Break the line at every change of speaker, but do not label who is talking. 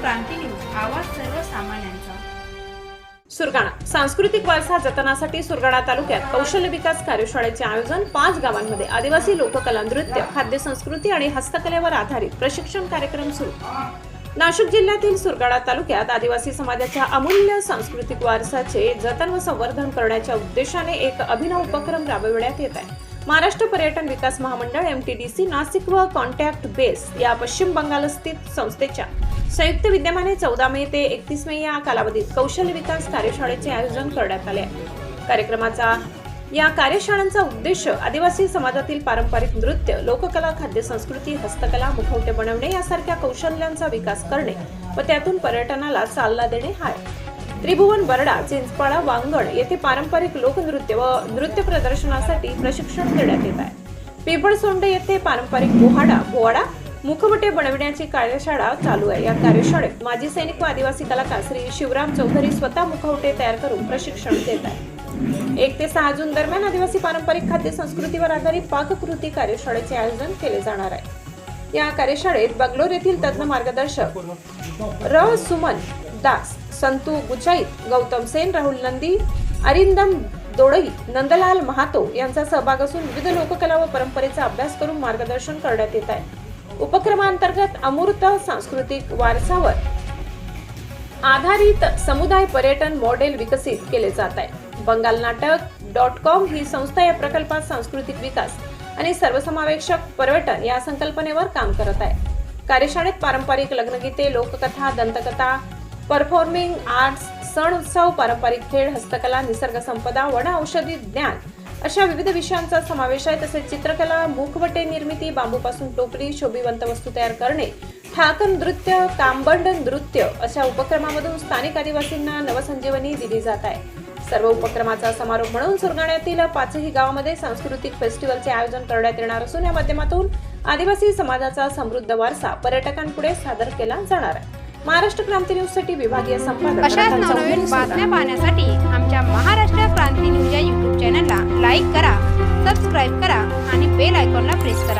क्रांती news आवाज सर्वसामान्यांचा.
सुरगाणा. सांस्कृतिक वारसा जतनासाठी सुरगाणा तालुक्यात कौशल्य विकास कार्यशाळेचे आयोजन पाच गावांमध्ये. आदिवासी लोककला नृत्य खाद्य संस्कृती आणि हस्तकलेवर आधारित प्रशिक्षण कार्यक्रम सुरू. नाशिक जिल्ह्यातील सुरगाणा तालुक्यात आदिवासी समाजाच्या अमूल्य सांस्कृतिक वारसाचे जतन व संवर्धन करण्याच्या उद्देशाने एक अभिनव उपक्रम राबविण्यात येत आहे. महाराष्ट्र पर्यटन विकास महामंडळ M T D C Nashik व कॉन्टॅक्ट बेस या पश्चिम बंगाल स्थित संस्थेच्या संयुक्त विद्यमाने चौदा मे ते एकतीस मे या कालावधीत कौशल्य विकास कार्यशाळेचे आयोजन करण्यात आले कार्यक्रमाचा या कार्यशाळांचा उद्देश आदिवासी समाजातील पारंपरिक नृत्य लोककला खाद्य संस्कृती हस्तकला मुखवटे बनवणे यासारख्या कौशल्यांचा विकास करणे व त्यातून पर्यटनाला चालना देणे हा आहे. त्रिभुवन बरडा चिंचपाडा वांगण येथे पारंपरिक लोकनृत्य व नृत्य प्रदर्शनासाठी प्रशिक्षण देण्यात येत आहे. पिंपळसोंडे येथे पारंपरिक बोहाडा बोवाडा मुखवटे बनविण्याची कार्यशाळा चालू आहे. या कार्यशाळेत माजी सैनिक व आदिवासी कलाकार श्री शिवराम चौधरी स्वतः मुखवटे तयार करून प्रशिक्षण देत आहे एक ते सहा जून दरम्यान आदिवासी पारंपरिक खाद्य संस्कृतीवर आधारित पाककृती कार्यशाळेचे आयोजन केले जाणार आहे. या कार्यशाळेत बंगलोर येथील तज्ञ मार्गदर्शक र. सुमन दास संतू गुचाईत गौतम सेन राहुल नंदी अरिंदम दोडई नंदलाल महातो यांचा सहभाग असून विविध लोककला व परंपरेचा अभ्यास करून मार्गदर्शन करण्यात येत आहे. उपक्रमांतर्गत अमूर्त सांस्कृतिक वारसावर आधारित समुदाय पर्यटन मॉडेल विकसित केले जात आहे. बंगाल नाटक डॉट कॉम ही संस्था या प्रकल्पात सांस्कृतिक विकास आणि सर्वसमावेशक पर्यटन या संकल्पनेवर काम करत आहे. कार्यशाळेत पारंपरिक लग्नगीते लोककथा दंतकथा परफॉर्मिंग आर्ट्स सण उत्सव पारंपरिक खेळ हस्तकला निसर्ग संपदा वन औषधी ज्ञान अशा विविध विषयांचा समावेश आहे. तसेच चित्रकला मुखवटे निर्मिती बांबूपासून टोपली शोभिवंत वस्तू तयार करणे ठाकन नृत्य कांबंड नृत्य अशा उपक्रमामधून स्थानिक आदिवासींना नवसंजीवनी दिली जात आहे. सर्व उपक्रमाचा समारोप म्हणून सुरगाण्यातील पाचही गावामध्ये सांस्कृतिक फेस्टिवलचे आयोजन करण्यात येणार असून या माध्यमातून आदिवासी समाजाचा समृद्ध वारसा पर्यटकांपुढे सादर केला जाणार आहे. महाराष्ट्र क्रांती न्यूजसाठी विभागीय संपादक
अशाच नवनवीन. बातम्या पाहण्यासाठी आमच्या महाराष्ट्र क्रांती न्यूज या यूट्यूब चॅनलला लाईक करा सबस्क्राईब करा आणि बेल आयकॉनला प्रेस करा